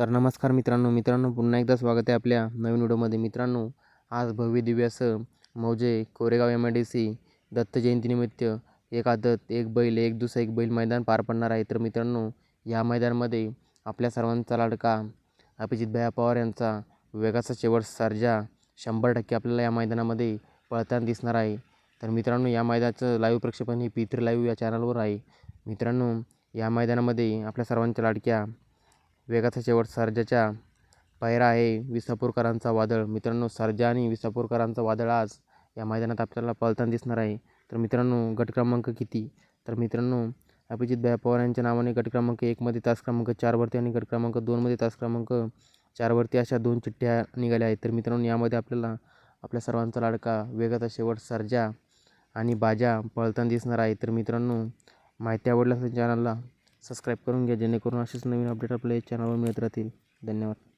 तर नमस्कार मित्रांनो मित्रांनो पुन्हा एकदा स्वागत आहे आपल्या नवीन व्हिडिओमध्ये. मित्रांनो आज भव्य दिव्यास मौजे Koregaon M I D C Datta जयंतीनिमित्त एक आदत एक बैल एक दुसरा एक बैल मैदान पार पडणार आहे. तर मित्रांनो या मैदानामध्ये आपल्या सर्वांचा लाडका अभिजित पवार यांचा वेगाचा शेवट सर्जा शंभर टक्के आपल्याला या मैदानामध्ये पळताना दिसणार आहे. तर मित्रांनो या मैदानाचं लाईव्ह प्रक्षेपण हे पित्र लाईव्ह या चॅनलवर आहे. मित्रांनो या मैदानामध्ये आपल्या सर्वांच्या लाडक्या वेगाचा शेवट सर्जाच्या पायरा आहे. विसापूरकरांचा वादळ. मित्रांनो सर्जा आणि विसापूरकरांचा वादळ आज या मैदानात आपल्याला पळताना दिसणार आहे. तर मित्रांनो गट क्रमांक किती? तर मित्रांनो अभिजित भैया पवार यांच्या नावाने गट क्रमांक एकमध्ये तास क्रमांक चारवरती आणि गट क्रमांक दोनमध्ये तास क्रमांक चारवरती अशा दोन चिठ्ठ्या निघाल्या आहेत. तर मित्रांनो यामध्ये आपल्याला आपल्या सर्वांचा लाडका वेगाचा शेवट सर्जा आणि बाजा पळताना दिसणार आहे. तर मित्रांनो माहिती आवडल्यास चॅनलला सबस्क्राईब करून घ्या जेणेकरून असेच नवीन अपडेट आपल्या चॅनलवर मिळत राहतील. धन्यवाद.